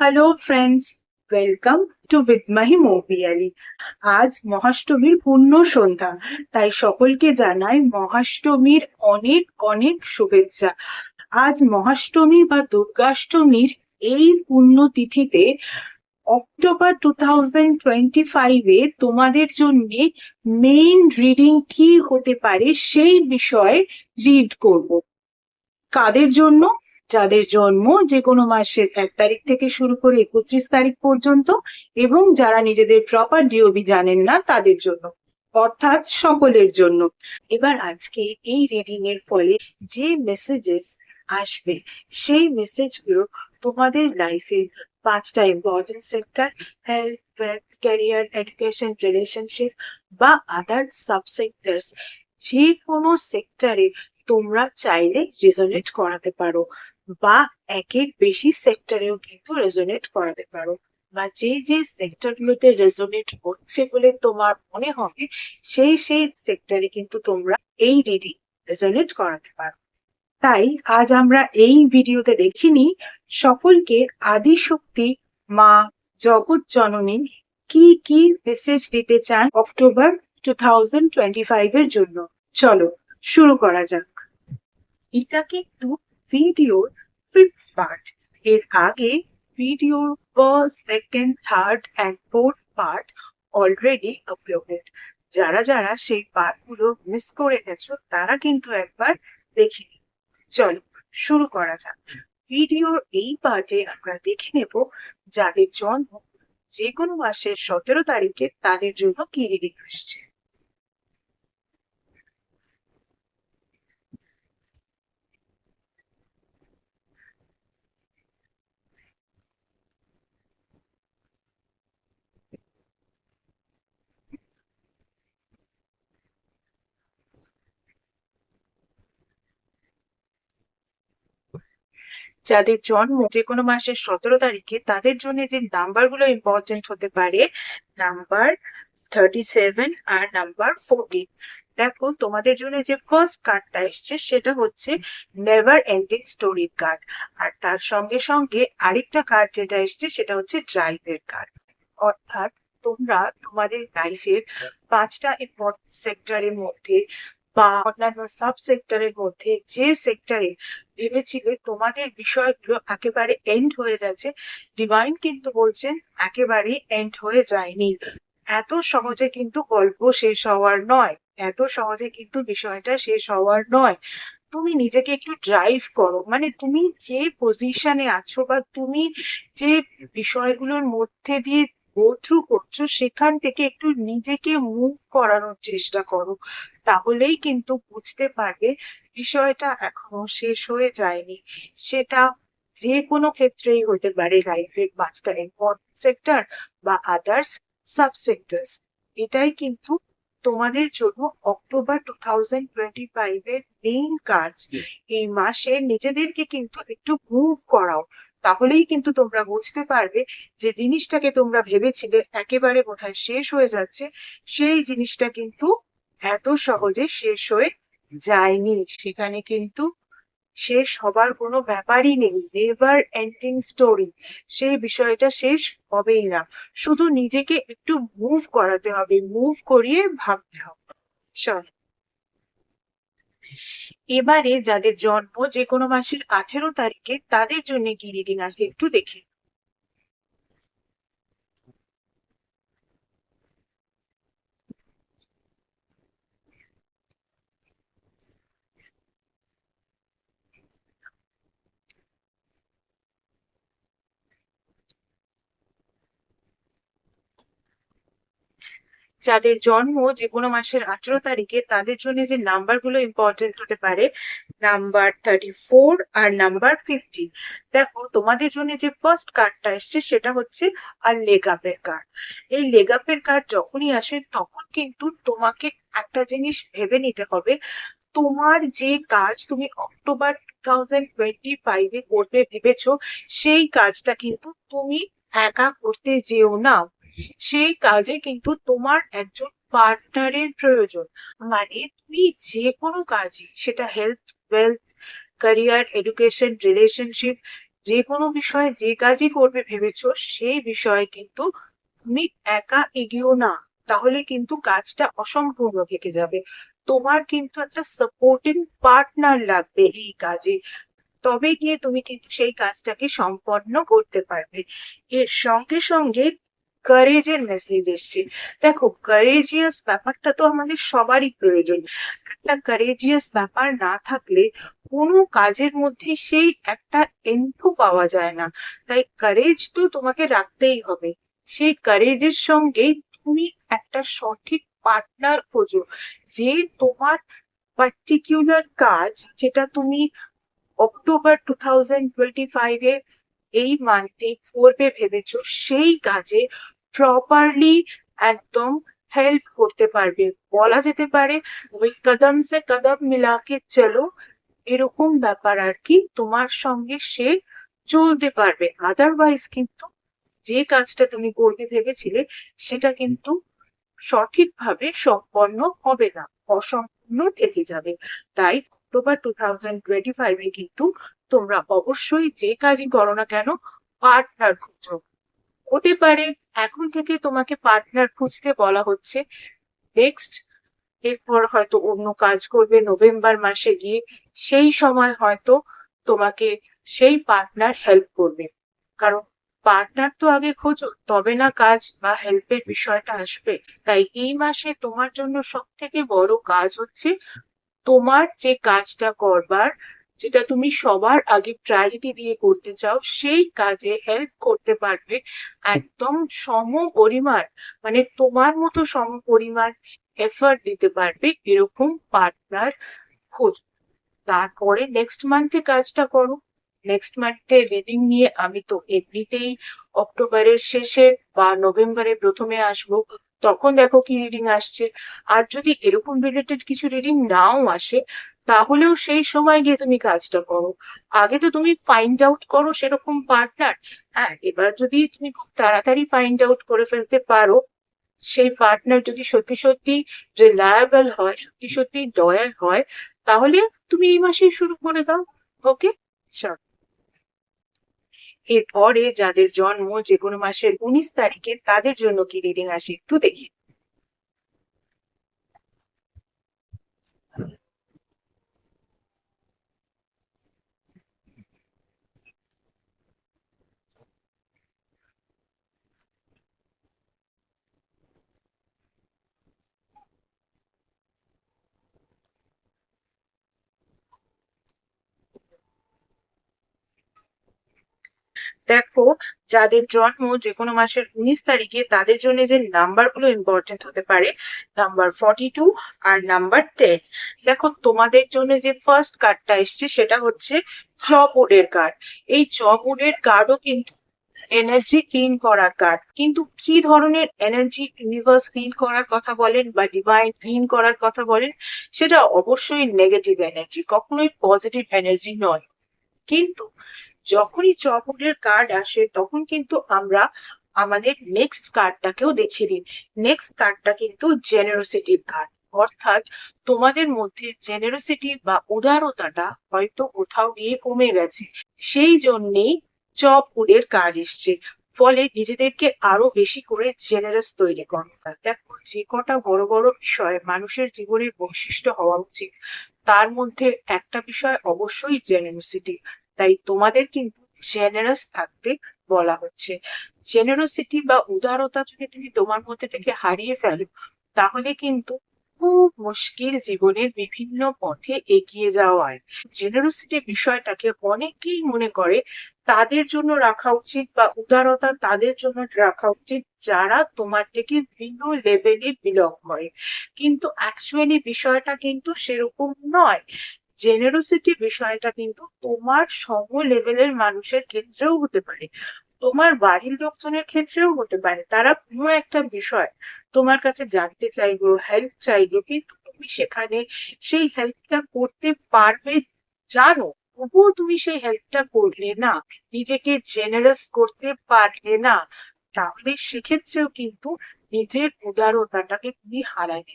Hello friends welcome to বিদমাহি মৌপিয়ালি আজ মহাষ্টমীর পূর্ণ সন্ধ্যা, তাই সকলকে জানাই মহাষ্টমীর অনেক অনেক শুভেচ্ছা। আজ মহাষ্টমী বা দুর্গাষ্টমীর এই পুণ্য তিথিতে অক্টোবর টু থাউজেন্ড টোয়েন্টি ফাইভে তোমাদের জন্য মেইন রিডিং কি হতে পারে সেই বিষয়ে রিড করব। কাদের জন্য? যাদের জন্ম যে কোনো মাসের এক তারিখ থেকে শুরু করে একত্রিশ তারিখ পর্যন্ত এবং যারা নিজেদের প্রপার ডিওবি জানেন না তাদের জন্য, অর্থাৎ সকলের জন্য। এবার আজকে এই রিডিং এর ফলে যে মেসেজেস আসবে, সেই মেসেজগুলো তোমাদের লাইফে পাঁচটা important sector health career education relationship বা আদার সাবসেক্টরস যে কোনো সেক্টরে তোমরা চাইলে রেজোনেট করাতে পারো বা একের বেশি সেক্টরেও কিন্তু রেজোনেট করাতে পারো বা যে যে সেক্টরগুলোতে রেজোনেট হচ্ছে বলে তোমার মনে হবে সেই সেই সেক্টরে কিন্তু তোমরা এই রিডিং রেজোনেট করাতে পারো। তাই আজ আমরা এই ভিডিওতে দেখিনি সকলকে আদি শক্তি মা জগৎ জননী কি কি মেসেজ দিতে চান October two thousand twenty five এর জন্য। চলো শুরু করা যাক। এটা কিন্তু ভিডিওর ফিফথ পার্ট এর আগে ভিডিওর first second third and fourth part already uploaded যারা যারা সেই পার্টগুলো মিস করে গেছো, তারা কিন্তু একবার দেখে নিও। চলো, শুরু করা যাক। ভিডিওর এই পার্টে আমরা দেখে নেব, যাদের জন্ম যে কোনো মাসের সতেরো তারিখে তাদের জন্য কি রিডিং আসছে যাদের জন্ম যে কোনো মাসের সতেরো তারিখে তাদের জন্য যে নাম্বারগুলো ইম্পর্টেন্ট হতে পারে নাম্বার থার্টি সেভেন আর নাম্বার ফোরটিন দেখো তোমাদের জন্য যে ফার্স্ট কার্ডটা এসছে সেটা হচ্ছে নেভার এন্ডিং স্টোরির কার্ড আর তার সঙ্গে সঙ্গে আরেকটা কার্ড যেটা এসছে সেটা হচ্ছে ড্রাইভের কার্ড অর্থাৎ তোমরা তোমাদের লাইফের পাঁচটা ইম্পর্টেন্ট সেক্টরের মধ্যে বা অন্যান্য সাব সেক্টরের মধ্যে যে সেক্টরে ভেবেছিলে তোমাদের বিষয়গুলো একেবারে এন্ড হয়ে গেছে ডিভাইন কিন্তু বলছেন একেবারে এন্ড হয়ে যায়নি। এত সহজে কিন্তু গল্প শেষ হওয়ার নয়, এত সহজে কিন্তু বিষয়টা শেষ হওয়ার নয়। তুমি নিজেকে একটু ড্রাইভ করো মানে তুমি যে পজিশনে আছো বা তুমি যে বিষয়গুলোর মধ্যে দিয়ে গো থ্রু করছ সেখান থেকে একটু নিজেকে মুভ করানোর চেষ্টা করো। তাহলেই কিন্তু বুঝতে পারবে বিষয়টা এখনও শেষ হয়ে যায়নি। সেটা যে কোনো ক্ষেত্রেই হতে পারে লাইফের পাঁচটা ইম্পর্টেন্ট সেক্টর বা আদার্স সাব সেক্টরস এটাই কিন্তু তোমাদের জন্য October two thousand twenty five এর মেইন কাজ। এই মাসে নিজেদেরকে কিন্তু একটু মুভ করাও। তাহলেই কিন্তু তোমরা বুঝতে পারবে যে জিনিসটাকে তোমরা ভেবেছিলে একেবারে বোধহয় শেষ হয়ে যাচ্ছে, সেই জিনিসটা কিন্তু এত সহজে শেষ হয়ে যায়নি। সেখানে কিন্তু শেষ হবার কোনো ব্যাপারই নেই। নেভার এন্ডিং স্টোরি সেই বিষয়টা শেষ হবেই না। শুধু নিজেকে একটু মুভ করাতে হবে। মুভ করিয়ে ভাবতে হবে। চল। এবারে যাদের জন্ম যে কোনো মাসের আঠেরো তারিখে, তাদের জন্য কি রিডিং আসবে একটু দেখি যাদের জন্ম যে কোনো মাসের আঠেরো তারিখে, তাদের জন্য যে নাম্বারগুলো ইম্পর্টেন্ট হতে পারে নাম্বার থার্টি ফোর আর নাম্বার ফিফটি দেখো, তোমাদের জন্য যে ফার্স্ট কার্ডটা এসছে, সেটা হচ্ছে আর লেগ আপের কার্ড এই লেগ আপের কার্ড যখনই আসে, তখন কিন্তু তোমাকে একটা জিনিস ভেবে নিতে হবে। তোমার যে কাজ তুমি অক্টোবর টু থাউজেন্ড টোয়েন্টি ফাইভে করতে ভেবেছো, সেই কাজটা কিন্তু তুমি একা করতে যেও না। সেই কাজে কিন্তু তোমার একজন পার্টনারের প্রয়োজন। মানে তুমি যে কোনো কাজই, সেটা health wealth career education relationship যে কোনো বিষয়ে যে কাজই করবে ভেবেছো, সেই বিষয়ে কিন্তু তুমি একা এগিয়েও না। তাহলে কিন্তু কাজটা অসম্পূর্ণ থেকে যাবে। তোমার কিন্তু একটা সাপোর্টিং পার্টনার লাগবে এই কাজে। তবে গিয়ে তুমি কিন্তু সেই কাজটাকে সম্পন্ন করতে পারবে। এর সঙ্গে সঙ্গে কারেজের মেসেজ এসছে। দেখো কারেজিয়াস ব্যাপারটা তো আমাদের সবারই প্রয়োজন। একটা কারেজিয়াস ব্যাপার না থাকলে কোনো কাজের মধ্যে সেই একটা এন্থু পাওয়া যায় না। তাই কারেজ তো তোমাকে রাখতেই হবে। সেই কারেজের সঙ্গে তুমি একটা সঠিক পার্টনার খোঁজো। যে তোমার পার্টিকুলার কাজ যেটা তুমি অক্টোবর টু থাউজেন্ড টোয়েন্টি ফাইভে এই মান্থে করবে ভেবেছো, সেই কাজে প্রপারলি একদম হেল্প করতে পারবে। বলা যেতে পারে, ওই কদম সে কদম মিলাকে চলো, এরকম ব্যাপার আর কি তোমার সঙ্গে সে চলতে পারবে। আদারওয়াইজ কিন্তু যে কাজটা তুমি করতে ভেবেছিলে, সেটা কিন্তু সঠিকভাবে সম্পন্ন হবে না, অসম্পূর্ণ থেকে যাবে। তাই অক্টোবর টু থাউজেন্ড টোয়েন্টি ফাইভে কিন্তু তোমরা অবশ্যই যে কাজই করো না কেন পার্টনার খুঁজো। হতে পারে। এখন থেকে তোমাকে পার্টনার খুঁজতে বলা হচ্ছে। নেক্সট এরপর হয়তো অন্য কাজ করবে নভেম্বর মাসে গিয়ে। সেই সময় হয়তো তোমাকে সেই পার্টনার হেল্প করবে। কারণ পার্টনার তো আগে খোঁজো, তবে না কাজ বা হেল্পের বিষয়টা আসবে। তাই এই মাসে তোমার জন্য সব থেকে বড় কাজ হচ্ছে তোমার যে কাজটা করবার যেটা তুমি সবার আগে প্রায়োরিটি দিয়ে করতে চাও, সেই কাজে হেল্প করতে পারবে। একদম সম পরিমাণ মানে তোমার মতো সম পরিমাণ এফার্ট দিতে পারবে এরকম পার্টনার খোঁজ। তারপরে নেক্সট মান্থে কাজটা করো। নেক্সট মান্থে রিডিং নিয়ে আমি তো এমনিতেই অক্টোবরের শেষে বা নভেম্বরে প্রথমে আসব, তখন দেখো কি রিডিং আসছে। আর যদি এরকম রিলেটেড কিছু রিডিং নাও আসে তাহলেও সেই সময় গিয়ে তুমি কাজটা করো। আগে তো তুমি ফাইন্ড আউট করো সেরকম পার্টনার হ্যাঁ এবার যদি তুমি খুব তাড়াতাড়ি ফাইন্ড আউট করে ফেলতে পারো, সেই পার্টনার যদি সত্যি সত্যি রিলায়েবল হয়, সত্যি সত্যি লয়াল হয়, তাহলে তুমি এই মাসেই শুরু করে দাও। ওকে চল এরপরে যাদের জন্ম যে কোনো মাসের উনিশ তারিখে, তাদের জন্য কি রিডিং আসে একটু দেখি। দেখো, যাদের জন্ম যে কোনো মাসের উনিশ তারিখে, তাদের জন্য যে নাম্বারগুলো ইম্পর্টেন্ট হতে পারে নাম্বার ফর্টি টু আর নাম্বার টেন দেখো, তোমাদের জন্য যে ফার্স্ট কার্ডটা এসছে, সেটা হচ্ছে চবোর্ডের কার্ড এই চবোর্ডের কার্ডও কিন্তু এনার্জি ক্লিন করার কার্ড কিন্তু কি ধরনের এনার্জি ইউনিভার্স ক্লিন করার কথা বলেন বা ডিভাইন ক্লিন করার কথা বলেন, সেটা অবশ্যই নেগেটিভ এনার্জি কখনোই পজিটিভ এনার্জি নয়। কিন্তু যখনই চকোলের কার্ড আসে, তখন কিন্তু আমরা আমাদের নেক্সট কার্ডটাকেও দেখে দিন নেক্সট কার্ডটা কিন্তু জেনারোসিটির কার্ড অর্থাৎ তোমাদের মধ্যে জেনারোসিটি বা উদারতাটা হয়তো কোথাও গিয়ে কমে গেছে। সেই জন্যেই চপুরের কার্ড এসছে। ফলে নিজেদেরকে আরও বেশি করে জেনারেস তৈরি করো। দেখো, যে কটা বড় বড় বিষয় মানুষের জীবনের বৈশিষ্ট্য হওয়া উচিত। তার মধ্যে একটা বিষয় অবশ্যই জেনারোসিটি তাই তোমাদের কিন্তু জেনারাস থাকতে বলা হচ্ছে। জেনারোসিটি বা উদারতা যদি তুমি তোমার মধ্যে থেকে হারিয়ে ফেলো, তাহলে কিন্তু খুব মুশকিল জীবনের বিভিন্ন পথে এগিয়ে যাওয়ায় জেনারোসিটি বিষয়টাকে অনেকেই মনে করে তাদের জন্য রাখা উচিত বা উদারতা তাদের জন্য রাখা উচিত, যারা তোমার থেকে ভিন্ন লেভেলে বিলং করে। কিন্তু অ্যাকচুয়ালি বিষয়টা কিন্তু সেরকম নয়। জেনারোসিটি বিষয়টা কিন্তু তোমার সম লেভেলের মানুষের ক্ষেত্রেও হতে পারে। তোমার বাড়ির লোকজনের ক্ষেত্রেও হতে পারে। তারা কোনো একটা বিষয় তোমার কাছে জানতে চাইব হেল্প চাইব কিন্তু তুমি সেখানে সেই হেল্পটা করতে পারবে, জানো। তবুও তুমি সেই হেল্পটা করলে না, নিজেকে জেনারেস করতে পারলে না, তাহলে সেক্ষেত্রেও কিন্তু নিজের উদারতাটাকে তুমি হারাবে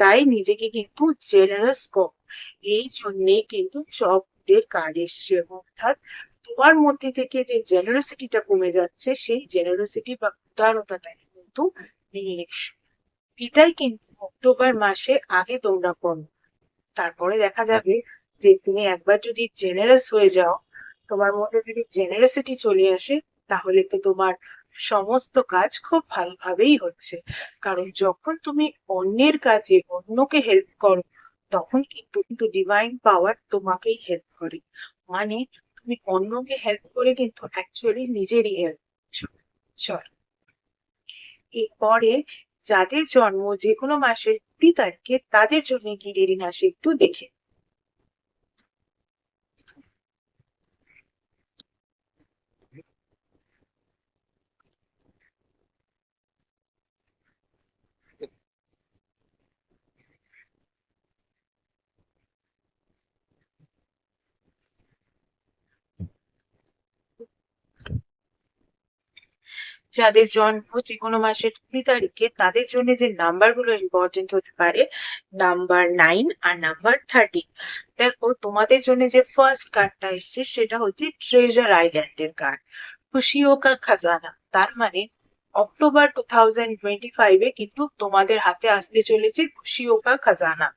তাই নিজেকে কিন্তু জেনারেস করো এই জন্যে কিন্তু চকলেট কার্ড এসছে অর্থাৎ তোমার মধ্যে থেকে যে জেনারসিটিটা কমে যাচ্ছে, সেই জেনারসিটি বা উদারতাটা কিন্তু এটাই কিন্তু অক্টোবর মাসে আগে তোমরা করো। তারপরে দেখা যাবে যে তুমি একবার যদি জেনারেস হয়ে যাও, তোমার মধ্যে যদি জেনারেসিটি চলে আসে, তাহলে তো তোমার সমস্ত কাজ খুব ভালোভাবেই হচ্ছে। কারণ যখন তুমি অন্যের কাজে অন্যকে হেল্প করো তখন কিন্তু কিন্তু ডিভাইন পাওয়ার তোমাকেই হেল্প করে। মানে তুমি অন্যকে হেল্প করে কিন্তু অ্যাকচুয়ালি নিজেরই হেল্প চল। এরপরে যাদের জন্ম যে কোনো মাসের কুড়ি তারিখে তাদের জন্য কি রিডিং একটু দেখে। যাদের জন্ম যে কোনো মাসের কুড়ি তারিখে, তাদের জন্য যে নাম্বারগুলো ইম্পর্টেন্ট হতে পারে নাম্বার নাইন আর নাম্বার থার্টি দেখো, তোমাদের জন্য যে ফার্স্ট কার্ডটা এসছে, সেটা হচ্ছে ট্রেজার আইল্যান্ডের কার্ড খুশিও কা খাজানা। তার মানে অক্টোবর টু থাউজেন্ড টোয়েন্টি ফাইভে কিন্তু তোমাদের হাতে আসতে চলেছে খুশিও কা খাজানা।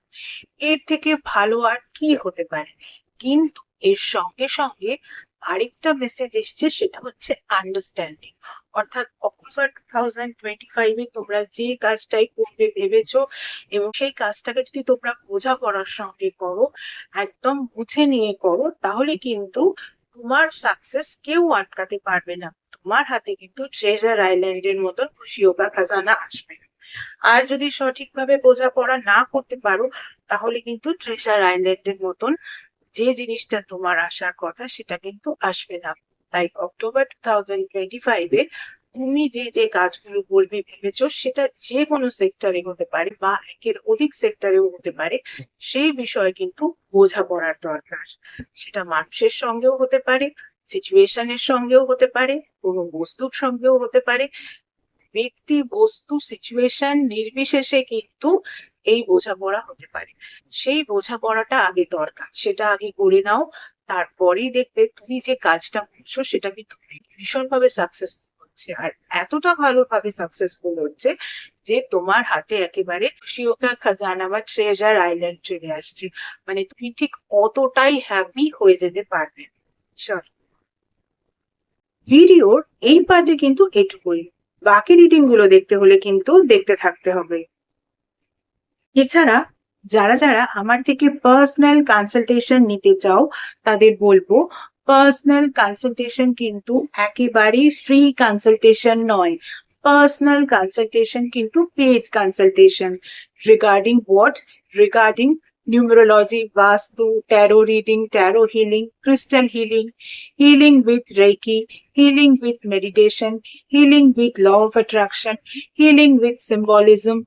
এর থেকে ভালো আর কি হতে পারে? কিন্তু এর সঙ্গে সঙ্গে আরেকটা মেসেজ এসছে, সেটা হচ্ছে আন্ডারস্ট্যান্ডিং অর্থাৎ অক্টোবর টু থাউজেন্ড টোয়েন্টি ফাইভে তোমরা যে কাজটাই করবে ভেবেছো এবং সেই কাজটাকে যদি তোমরা বোঝা করার সঙ্গে করো, একদম বুঝে নিয়ে করো, তাহলে কিন্তু তোমার সাকসেস কেউ আটকাতে পারবে না। তোমার হাতে কিন্তু ট্রেজার আইল্যান্ডের মতন খুশি বা খাজানা আসবে না। আর যদি সঠিকভাবে বোঝাপড়া না করতে পারো, তাহলে কিন্তু ট্রেজার আইল্যান্ডের মতন যে জিনিসটা তোমার আসার কথা, সেটা কিন্তু আসবে না। তাই অক্টোবর টু থাউজেন্ড টোয়েন্টি ফাইভে তুমি যে যে কাজগুলো বলবে ভেবেছো, সেটা যে কোনো সেক্টরে হতে পারে বা একের অধিক সেক্টরেও হতে পারে, সেই বিষয়ে কিন্তু বোঝাপড়ার দরকার। সেটা মানুষের সঙ্গেও হতে পারে সিচুয়েশনের সঙ্গেও হতে পারে, কোনো বস্তুর সঙ্গেও হতে পারে। ব্যক্তি, বস্তু সিচুয়েশন নির্বিশেষে কিন্তু এই বোঝাপড়া হতে পারে। সেই বোঝাপড়াটা আগে দরকার, সেটা আগে করে নাও তারপরেই দেখবে তুমি যে কাজটা করছ, সেটা কিন্তু ভীষণভাবে সাকসেসফুল হচ্ছে। আর এতটা ভালোভাবে সাকসেসফুল হচ্ছে যে তোমার হাতে একেবারে শিওকা খাজানা বা ট্রেজার আইল্যান্ড চলে আসছে। মানে তুমি ঠিক অতটাই হ্যাপি হয়ে যেতে পারবে চল। ভিডিওর এই পার্টে কিন্তু এটুকুই। বাকি রিডিংগুলো দেখতে হলে কিন্তু দেখতে থাকতে হবে। এছাড়া যারা যারা আমার থেকে পার্সোনাল কনসালটেশন নিতে চাও তাদের বলবো পার্সোনাল কনসালটেশন কিন্তু একেবারেই ফ্রি কনসালটেশন নয় পার্সোনাল কনসালটেশন কিন্তু paid consultation regarding what regarding numerology, Vastu, tarot reading, tarot healing, crystal healing, healing with Reiki, healing with meditation, healing with law of attraction, healing with symbolism,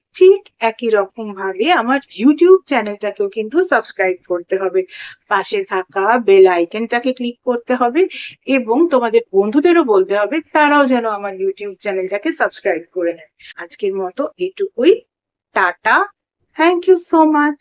ঠিক একই রকম ভাবে আমার YouTube চ্যানেলটাকেও কিন্তু subscribe করতে হবে। পাশে থাকা বেল আইকনটাকে ক্লিক করতে হবে এবং তোমাদের বন্ধুদেরও বলতে হবে, তারাও যেন আমার ইউটিউব চ্যানেলটাকে সাবস্ক্রাইব করে নেয়। আজকের মতো এটুকুই। Tata. Thank you so much